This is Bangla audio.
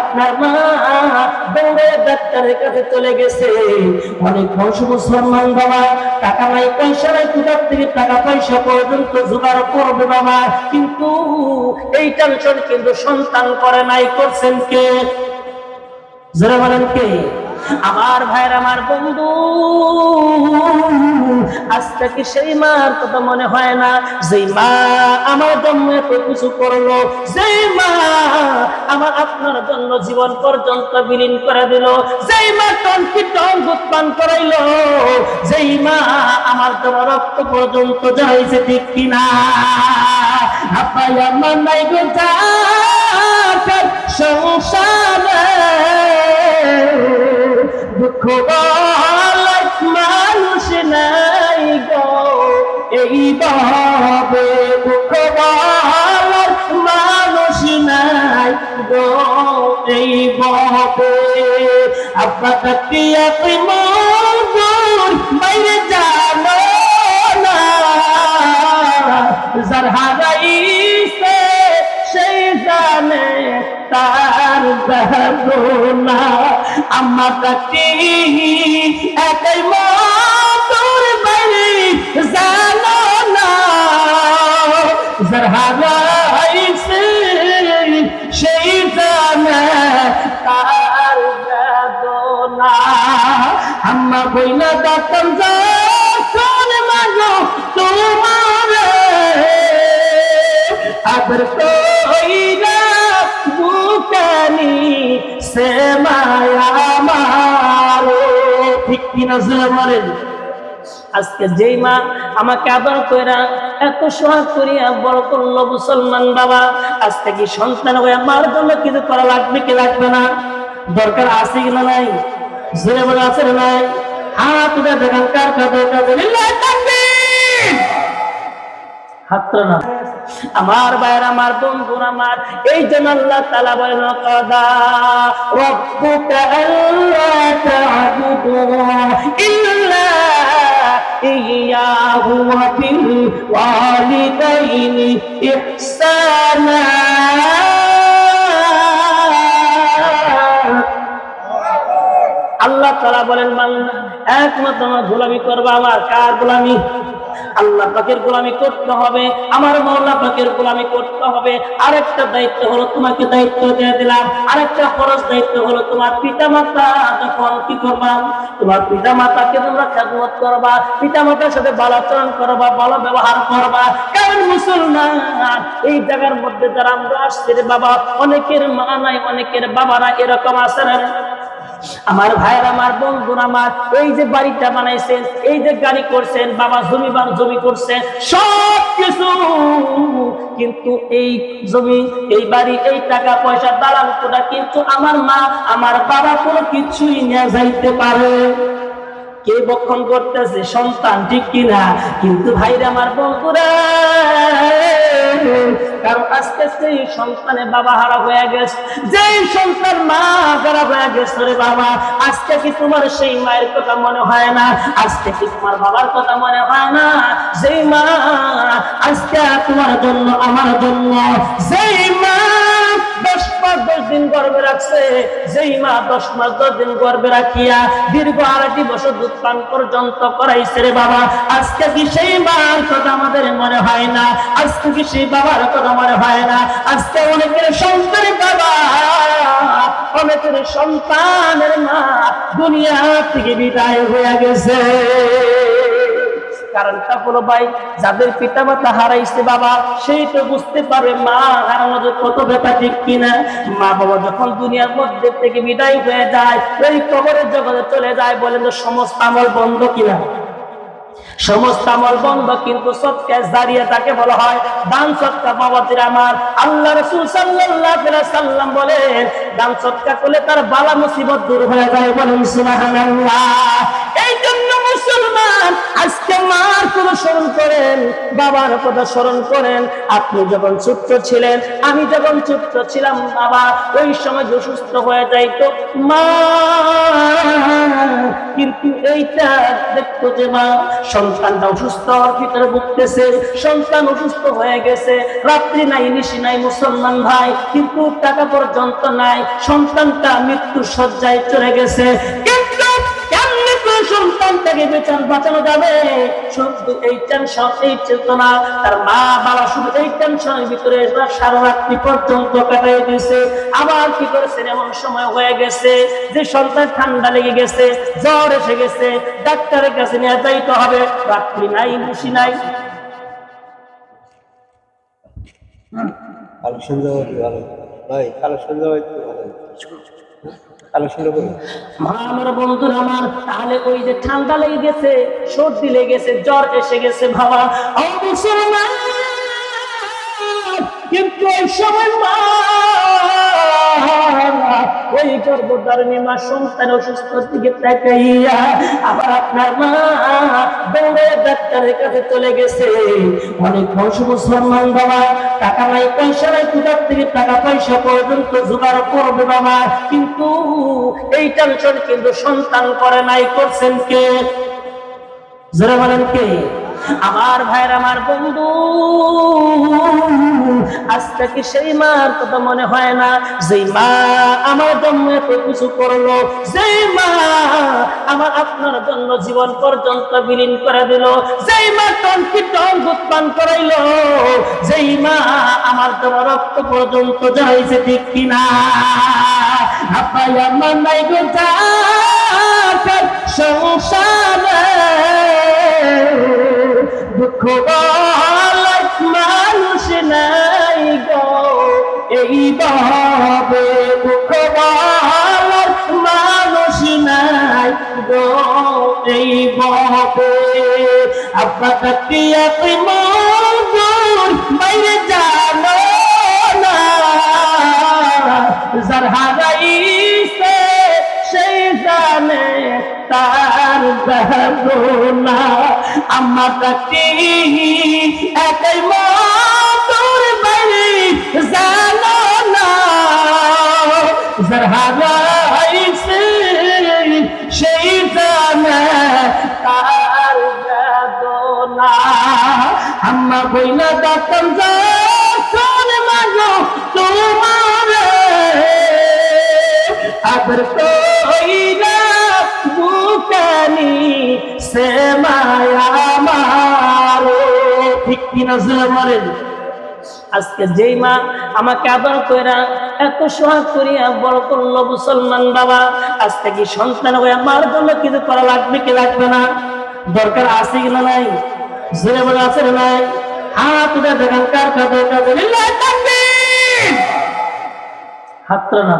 আপনার মা দৌড়ে ডাক্তারের কাছে চলে গেছে। অনেক মানুষ মুসলমান বাবা, টাকা নাই, পয়সা নাই দুটার থেকে টাকা পয়সা পর্যন্ত জোগাড় করবে বাবা? কিন্তু এই টেনশন কিন্তু সন্তান করে নাই, করছেন কে? জোরে বলেন কে? আমার ভাইয়ের আমার বন্ধু। আজকে কি সেই মার কথা মনে হয় না। যেই মা আমার জন্য এত কিছু করল, যেই মা আমার আপনার জন্য জীবন পর্যন্ত বিলীন করে দিল, যেই মা টনকি টন দুধ পান করাইলো, যেই মা আমার জন্য রক্ত পর্যন্ত জড়াইছে ঠিক কিনা। আব্বা আমার নাই গো সংসারে দুঃখ মানুষ নাই গো। এই ভাবে দুঃখ মানুষ নাই গো। এই ভাবে আপনার কি আপনি মন বাইরে জানো না। যার হারাইছে সেই জানে তার আমাটা কি একই মধুর বাড়ি জানো না। হারাইছে সেই জানে তার বেদনা। আম্মা বইনা দাতন যখন মাগো তোমার, আদর কইরা বুকানি সে আজকে যেই মা আমাকে আদর কইরা এত সোহাগ করিয়া বড় করল মুসলমান বাবা আজকে কি সন্তান হয়ে মার জন্য কিছু করা লাগবে কি লাগবে না? দরকার আছে কিনা নাই? জোরে বলে আছে না নাই? হাত দেখান কার তাকবীর হাতটা না। আমার ভাইয়ের, আমার বন্ধুর, আমার। এই জন্য আল্লাহ তালা বলেন কদা রব্বুকা আল্লা তা'বুদু ইল্লা বিল ওয়ালিদাইনি ইহসানা। আল্লাহ তারা বলেন বাংলা একমাত্র আমার গোলামি করবা, আমার কার গোলামি আল্লাহ পাকের গোলামি করতে হবে, আমার মৌলা পাকের গোলামি করতে হবে। আরেকটা দায়িত্ব হলো তোমাকে দায়িত্ব দিয়ে দিলাম। আরেকটা খরচ দায়িত্ব হলো তোমার পিতা মাতা যখন কি করবা? তোমার পিতা মাতাকে তোমরা খেদমত করবা পিতা মাতার সাথে ভালো আচরণ করবা, ভালো ব্যবহার করবা। কারণ মুসলমান, এই জায়গার মধ্যে যারা আমরা আসছি বাবা, অনেকের মা নাই, অনেকের বাবারা এরকম না? আমার ভাইয়ের, আমার বন্ধুর, আমার এই যে বাড়িটা বানাইছেন, এই যে গাড়ি করছেন, বাবা জমি জমি করছেন সব কিছু কিন্তু এই জমি, এই বাড়ি, এই টাকা পয়সা দাঁড়ানোটা কিন্তু আমার মা, আমার বাবা কোনো কিছুই নিয়ে যাইতে পারে। কে বক্ষণ করতেছে? সন্তান, ঠিক কিনা? কিন্তু ভাইরা আমার বন্ধুরা, কারণ আজকে সেই সন্তানের বাবা হারা হয়ে গেছে। সন্তান মা হারা হয়ে গেছে রে বাবা, আজকে কি তোমার সেই মায়ের কথা মনে হয় না? আজকে কি তোমার বাবার কথা মনে হয় না? যেই মা আজকে তোমার জন্য, আমার জন্য, যেই মা দশ মাস দশ দিন গর্বে রাখছে। যেই মা দশ মাস, দশ দিন গর্বে রাখিয়া দীর্ঘ আড়াইটি বছর দুধ পান পর্যন্ত করাইছে রে বাবা। আজকে কি সেই মার কথা আমাদের মনে হয় না? আজকে কি সেই বাবার কথা মনে হয় না? আজকে অনেকের সন্তানের বাবা, অনেকের সন্তানের মা দুনিয়া থেকে বিদায় হয়ে গেছে। কারণটা হলো ভাই, যাদের পিতা মাতা হারাইছে বাবা, সেই তো বুঝতে পারবে মা হারানো যে কত ব্যাপার, ঠিক কিনা? মা বাবা যখন দুনিয়ার মধ্যে থেকে বিদায় হয়ে যায়, ওই কবরের জগতে চলে যায়, বলেন তো সমস্ত আমল বন্ধ কিনা? সমস্ত আমল বন্ধ, কিন্তু সৎকা জারিয়া তাকে বলা হয়, দান সৎকা বাবাজির আমার। আল্লাহ রসুল আলাইহি সাল্লাম বলেন, দান সৎকা করলে তার বালা মুসিবত দূর হয়ে যায়, বলেন সুবহানাল্লাহ। এই আজকে মার কথা স্মরণ করেন, বাবার কথা স্মরণ করেন। আপনি যখন ছোট্ট ছিলেন, আমি যখন ছোট্ট ছিলাম, বাবা, ওই সময় অসুস্থ হয়ে যাইতো কিন্তু এইটা দেখতো যে মা, সন্তানটা অসুস্থ হওয়ার ভিতরে ভুগতেছে, সন্তান অসুস্থ হয়ে গেছে, রাত্রি নাই, নিশি নাই, মুসলমান ভাই, কিন্তু টাকা পর্যন্ত নাই, সন্তানটা মৃত্যুর শয্যায় চলে গেছে। সন্তানটাকে বেচান বাঁচানো যাবে। শুধু এই টেনশন এই চেতনা তার মা বাবা শুধু এই টেনশনের ভিতরে সারা রাত্রি পর্যন্ত কাটাই দিয়েছে। আবার কি করেছেন? এমন সময় হয়ে গেছে যে সন্তান ঠান্ডা লেগে গেছে জ্বর এসে গেছে। ডাক্তারের কাছে নিয়ে যাইতে হবে। রাত্রি নাই খুশি নাই। কালেকশন দেওয়া ভালো। ভাই কালেকশন দেওয়া একটু ভালো। কালেকশন করুন মা আমার বন্ধু আমার, তাহলে ওই যে ঠান্ডা লেগে গেছে, সর্দি লেগে গেছে, জ্বর এসে গেছে বাবা। ও মুসলমান, কিন্তু ওই সময় মা ওই গর্ভধারণী মা সন্তান অসুস্থ দিকে তাকাইয়া আবার আপনার মা দৌড়ে ডাক্তারের কাছে চলে গেছে। অনেক বাবা, টাকা নাই পয়সা নাই, কোথার থেকে টাকা পয়সা পর্যন্ত জোগাড় করবে বাবা? কিন্তু এই টেনশন কিন্তু সন্তান করে নাই, করছেন কে? যারা বলেন কে? আমার ভাইয়ের আমার বন্ধু। আজকে কি সেই মার কথা মনে হয় না, যেই মা আমার এত কিছু করল। যেই মা আমার আপনার জন্য জীবন পর্যন্ত বিলীন করে দিল। যেই মা টনকি টন দুধ পান করাইলো। যেই মা আমার জন্য রক্ত পর্যন্ত যাইছে ঠিক কিনা। সংসারে দুঃখ মানুষ নাই গো। এই প্রিয়া মন বাইরে জানো না। যার হারাইছে সেই জানে তার বেদনা। আমাটা কি একই মধুর বাড়ি জানো না। যার হারাইছে সেই জানে তার আম্মা বইনা দাতন যখন মাগো, তোমার। আদর কইরা বুকানি সে মারো ঠিক কিনা জোরে আজকে যেই মা আমাকে আদর কইরা এত সোহাগ করিয়া বড় করল মুসলমান বাবা আজকে কি সন্তান হয়ে মার জন্য কিছু করা লাগবে কি লাগবে না? দরকার আছে কিনা নাই? জোরে বলে আছে নাই হাত উঠে দেখান কার কাছে দরকার হাতটা না।